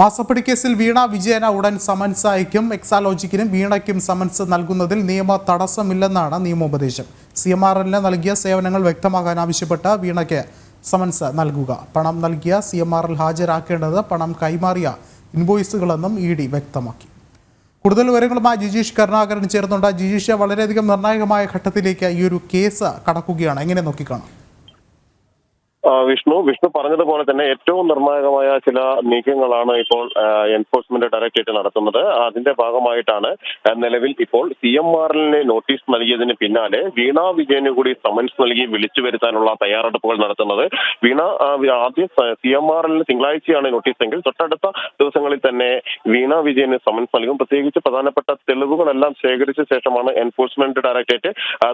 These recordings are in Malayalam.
മാസപ്പടി കേസിൽ വീണ വിജയന ഉടൻ സമൻസ് അയക്കും. എക്സാലോജിക്കിനും വീണയ്ക്കും സമൻസ് നൽകുന്നതിൽ നിയമ തടസ്സമില്ലെന്നാണ് നിയമോപദേശം. സി എം ആർ എല്ലിന് നൽകിയ സേവനങ്ങൾ വ്യക്തമാക്കാൻ ആവശ്യപ്പെട്ട് വീണയ്ക്ക് സമൻസ് നൽകുക. പണം നൽകിയ സി എം ആർ എൽ ഹാജരാക്കേണ്ടത് പണം കൈമാറിയ ഇൻവോയ്സുകളെന്നും ഇ ഡി വ്യക്തമാക്കി. കൂടുതൽ വിവരങ്ങളുമായി ജിജീഷ് കരുണാകരൻ ചേർന്നുണ്ട് ജിജീഷ് വളരെയധികം നിർണായകമായ ഘട്ടത്തിലേക്ക് ഈ ഒരു കേസ് കടക്കുകയാണ്. എങ്ങനെ നോക്കിക്കാണാം? വിഷ്ണു. വിഷ്ണു പറഞ്ഞതുപോലെ തന്നെ ഏറ്റവും നിർണായകമായ ചില നീക്കങ്ങളാണ് ഇപ്പോൾ എൻഫോഴ്സ്മെന്റ് ഡയറക്ടറേറ്റ് നടത്തുന്നത്. അതിന്റെ ഭാഗമായിട്ടാണ് നിലവിൽ ഇപ്പോൾ സി എം ആറിന് നോട്ടീസ് നൽകിയതിന് പിന്നാലെ വീണ വിജയന് കൂടി സമൻസ് നൽകി വിളിച്ചു വരുത്താനുള്ള തയ്യാറെടുപ്പുകൾ നടത്തുന്നത്. വീണ ആദ്യം സി എം ആറിന് തിങ്കളാഴ്ചയാണ് നോട്ടീസ് എങ്കിൽ തൊട്ടടുത്ത ദിവസങ്ങളിൽ തന്നെ വീണ വിജയന് സമൻസ് നൽകും. പ്രത്യേകിച്ച് പ്രധാനപ്പെട്ട തെളിവുകളെല്ലാം ശേഖരിച്ച ശേഷമാണ് എൻഫോഴ്സ്മെന്റ് ഡയറക്ടറേറ്റ്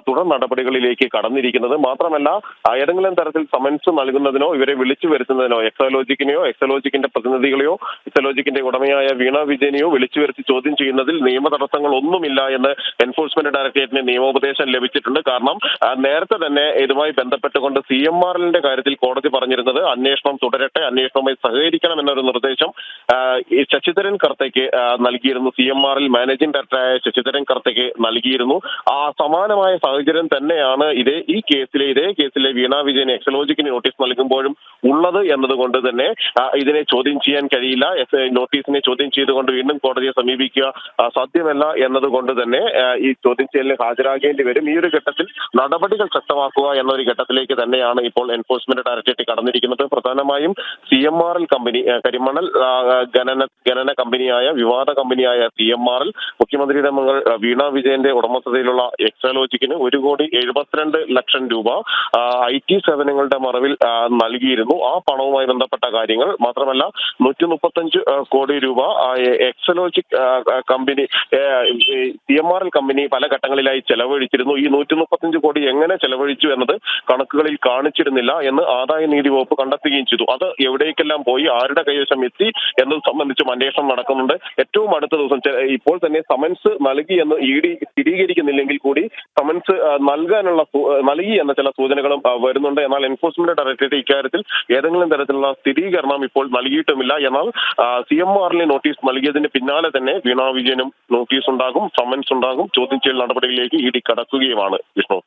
തുടർ നടപടികളിലേക്ക് കടന്നിരിക്കുന്നത്. മാത്രമല്ല ഏതെങ്കിലും തരത്തിൽ സമൻസ് നൽകുന്നതിനോ ഇവരെ വിളിച്ചു വരുത്തുന്നതിനോ എക്സോലോജിക്കിനെയോ എക്സോലോജിക്കിന്റെ പ്രതിനിധികളെയോ എക്സോലോജിക്കിന്റെ ഉടമയായ വീണ വിജയനെയോ വിളിച്ചു വരുത്തി ചോദ്യം ചെയ്യുന്നതിൽ നിയമ തടസ്സങ്ങൾ ഒന്നുമില്ല എന്ന് എൻഫോഴ്സ്മെന്റ് ഡയറക്ടറേറ്റിന് നിയമോപദേശം ലഭിച്ചിട്ടുണ്ട്. കാരണം നേരത്തെ തന്നെ ഇതുമായി ബന്ധപ്പെട്ടുകൊണ്ട് സി എം ആർ എല്ലിന്റെ കാര്യത്തിൽ കോടതി പറഞ്ഞിരുന്നത് അന്വേഷണം തുടരട്ടെ അന്വേഷണവുമായി സഹകരിക്കണം എന്നൊരു നിർദ്ദേശം ശശിധരൻ കർത്തയ്ക്ക് നൽകിയിരുന്നു. C M R L managing ഡയറക്ടറായ ശശിധരൻ കർത്തയ്ക്ക് നൽകിയിരുന്നു. ആ സമാനമായ സാഹചര്യം തന്നെയാണ് ഇതേ ഈ കേസിലെ ഇതേ കേസിലെ വീണ വിജയൻ എക്സലോജിക്കിന് നോട്ടീസ് നൽകുമ്പോഴും ഉള്ളത് എന്നതുകൊണ്ട് തന്നെ ഇതിനെ ചോദ്യം ചെയ്യാൻ കഴിയില്ല. നോട്ടീസിനെ ചോദ്യം ചെയ്തുകൊണ്ട് വീണ്ടും കോടതിയെ സമീപിക്കുക സാധ്യമല്ല എന്നതുകൊണ്ട് തന്നെ ഈ ചോദ്യം ചെയ്യലിന് ഹാജരാകേണ്ടി വരും. ഈ ഒരു ഘട്ടത്തിൽ നടപടികൾ ശക്തമാക്കുക എന്നൊരു ഘട്ടത്തിലേക്ക് തന്നെയാണ് ഇപ്പോൾ എൻഫോഴ്സ്മെന്റ് ഡയറക്ടറേറ്റ് കടന്നിരിക്കുന്നത്. പ്രധാനമായും C M R L company കരിമണൽ ഖനന ഗണന കമ്പനിയായ വിവാദ കമ്പനിയായ സി എം ആർ എൽ മുഖ്യമന്ത്രിയുടെ മകൾ വീണ വിജയന്റെ ഉടമസ്ഥതയിലുള്ള എക്സാലോജിക്കിന് ഒരു കോടി എഴുപത്തിരണ്ട് ലക്ഷം രൂപ ഐ ടി സേവനങ്ങളുടെ മറവിൽ നൽകിയിരുന്നു. ആ പണവുമായി ബന്ധപ്പെട്ട കാര്യങ്ങൾ മാത്രമല്ല നൂറ്റി മുപ്പത്തഞ്ച് കോടി രൂപ Exalogic company C M R L company പല ഘട്ടങ്ങളിലായി ചെലവഴിച്ചിരുന്നു. ഈ നൂറ്റി മുപ്പത്തഞ്ച് കോടി എങ്ങനെ ചെലവഴിച്ചു എന്നത് കണക്കുകളിൽ കാണിച്ചിരുന്നില്ല എന്ന് ആദായ നീതി വകുപ്പ് കണ്ടെത്തുകയും ചെയ്തു. അത് എവിടേക്കെല്ലാം പോയി ആരുടെ കൈവശം എത്തി എന്നത് സംബന്ധിച്ചും അന്വേഷണം നടക്കുന്നുണ്ട്. ഏറ്റവും അടുത്ത ദിവസം ഇപ്പോൾ തന്നെ സമൻസ് നൽകി എന്ന് ഇ ഡി സ്ഥിരീകരിക്കുന്നില്ലെങ്കിൽ കൂടി സമൻസ് നൽകാനുള്ള നൽകി എന്ന ചില സൂചനകളും വരുന്നുണ്ട്. എന്നാൽ എൻഫോഴ്സ്മെന്റ് ഡയറക്ടറേറ്റ് ഇക്കാര്യത്തിൽ ഏതെങ്കിലും തരത്തിലുള്ള സ്ഥിരീകരണം ഇപ്പോൾ നൽകിയിട്ടുമില്ല. എന്നാൽ സി എം ആറിന് നോട്ടീസ് നൽകിയതിന് പിന്നാലെ തന്നെ വീണ വിജയനും നോട്ടീസ് ഉണ്ടാകും സമൻസ് ഉണ്ടാകും ചോദ്യം ചെയ്യൽ നടപടികളിലേക്ക് ഇ ഡി കടക്കുകയുമാണ് വിഷ്ണു.